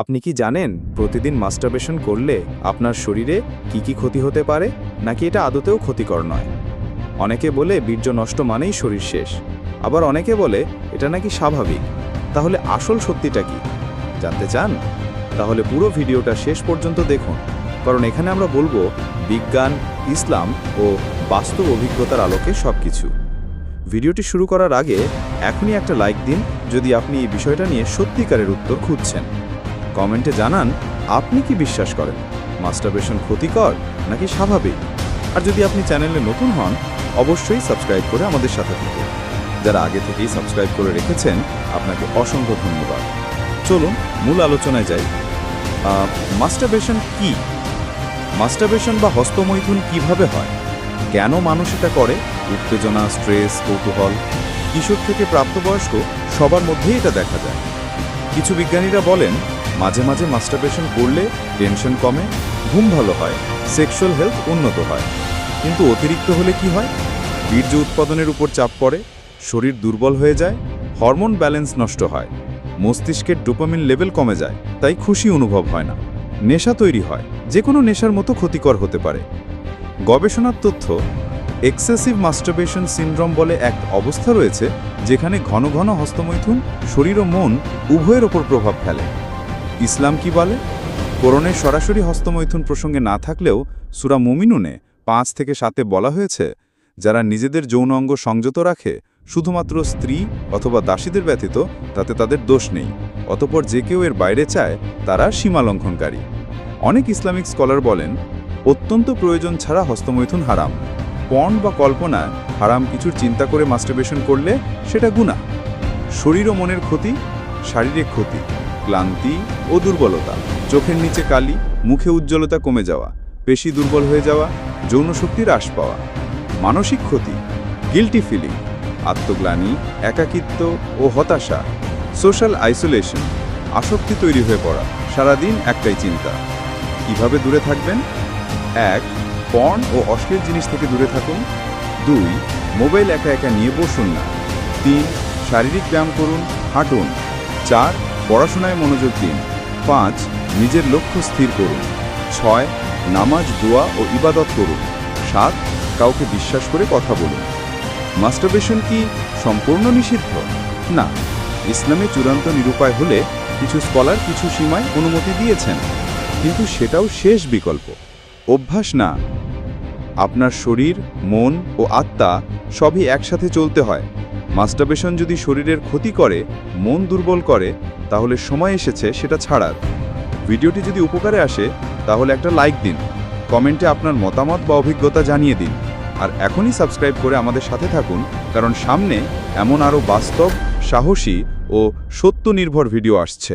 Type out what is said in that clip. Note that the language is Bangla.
আপনি কি জানেন প্রতিদিন মাস্টারবেশন করলে আপনার শরীরে কি কি ক্ষতি হতে পারে, নাকি এটা আদতেও ক্ষতিকর নয়? অনেকে বলে বীর্য নষ্ট মানেই শরীর শেষ। আবার অনেকে বলে এটা নাকি স্বাভাবিক। তাহলে আসল সত্যিটা কি? জানতে চান? তাহলে পুরো ভিডিওটা শেষ পর্যন্ত দেখুন, কারণ এখানে আমরা বলব বিজ্ঞান, ইসলাম ও বাস্তব অভিজ্ঞতার আলোকে সব কিছু ভিডিওটি শুরু করার আগে এখনই একটা লাইক দিন যদি আপনি এই বিষয়টা নিয়ে সত্যিকারের উত্তর খুঁজছেন। কমেন্টে জানান, আপনি কি বিশ্বাস করেন? মাস্টারবেশন ক্ষতিকর নাকি স্বাভাবিক? আর যদি আপনি চ্যানেলে নতুন হন, অবশ্যই সাবস্ক্রাইব করে আমাদের সাথে থাকুন। যারা আগে থেকেই সাবস্ক্রাইব করে রেখেছেন, আপনাকে অসংখ্য ধন্যবাদ। চলুন, মূল আলোচনায় যাই। মাস্টারবেশন কি? মাস্টারবেশন বা হস্তমৈথুন কীভাবে হয়? কেন মানুষ এটা করে? উত্তেজনা, স্ট্রেস, কৌতূহল? কিশোর থেকে প্রাপ্তবয়স্ক সবার মধ্যেই এটা দেখা যায়। কিছু বিজ্ঞানীরা বলেন মাঝে মাঝে মাস্টারবেশন করলে টেনশন কমে, ঘুম ভালো হয় সেক্সুয়াল হেলথ উন্নত হয়। কিন্তু অতিরিক্ত হলে কি হয়? বীর্য উৎপাদনের উপর চাপ পড়ে, শরীর দুর্বল হয়ে যায় হরমোন ব্যালেন্স নষ্ট হয়, মস্তিষ্কের ডোপামিন লেভেল কমে যায়, তাই খুশি অনুভব হয় না। নেশা তৈরি হয় যে কোনো নেশার মতো ক্ষতিকর হতে পারে। গবেষণার তথ্য এক্সেসিভ মাস্টারবেশন সিনড্রোম বলে এক অবস্থা রয়েছে, যেখানে ঘন ঘন হস্তমৈথুন, শরীর ও মন উভয়ের ওপর প্রভাব ফেলে। ইসলাম কি বলে? কোরণের সরাসরি হস্তমৈথুন প্রসঙ্গে না থাকলেও সুরা মুমিনুনে পাঁচ থেকে সাতে বলা হয়েছে, যারা নিজেদের যৌন অঙ্গ সংযত রাখে, শুধুমাত্র স্ত্রী অথবা দাসীদের ব্যতীত তাতে তাদের দোষ নেই। অতপর যে কেউ এর বাইরে চায়, তারা সীমালঙ্ঘনকারী। অনেক ইসলামিক স্কলার বলেন, অত্যন্ত প্রয়োজন ছাড়া হস্তমৈথুন হারাম। পণ বা কল্পনায় হারাম কিছুর চিন্তা করে মাস্টারবেশন করলে সেটা গুণা শরীর ও মনের ক্ষতি, শারীরিক ক্ষতি, ক্লান্তি ও দুর্বলতা। চোখের নিচে কালি, মুখে উজ্জ্বলতা কমে যাওয়া, পেশি দুর্বল হয়ে যাওয়া, যৌন শক্তি হ্রাস পাওয়া। মানসিক ক্ষতি গিল্টি ফিলিং আত্মগ্লানি, একাকিত্ব ও হতাশা সোশ্যাল আইসোলেশন আসক্তি তৈরি হয়ে পড়া, সারাদিন একটাই চিন্তা। কীভাবে দূরে থাকবেন? এক, পর্ন ও অশ্লীল জিনিস থেকে দূরে থাকুন। দুই, মোবাইল একা একা নিয়ে বসুন না। তিন, শারীরিক ব্যায়াম করুন, হাঁটুন। চার, পড়াশোনায় মনোযোগ দিন। পাঁচ, নিজের লক্ষ্য স্থির করুন। ছয়, নামাজ, দোয়া ও ইবাদত করুন। সাত, কাউকে বিশ্বাস করে কথা বলুন। মাস্টারবেশন কি সম্পূর্ণ নিষিদ্ধ? না। ইসলামে চূড়ান্ত নিরুপায় হলে কিছু স্কলার কিছু সীমায় অনুমতি দিয়েছেন। কিন্তু সেটাও শেষ বিকল্প। অভ্যাস না। আপনার শরীর, মন ও আত্মা সবই একসাথে চলতে হয়। মাস্টারবেশন যদি শরীরের ক্ষতি করে, মন দুর্বল করে, তাহলে সময় এসেছে সেটা ছাড়ার। ভিডিওটি যদি উপকারে আসে, তাহলে একটা লাইক দিন, কমেন্টে আপনার মতামত বা অভিজ্ঞতা জানিয়ে দিন, আর এখনই সাবস্ক্রাইব করে আমাদের সাথে থাকুন, কারণ সামনে এমন আরও বাস্তব, সাহসী ও সত্য নির্ভর ভিডিও আসছে।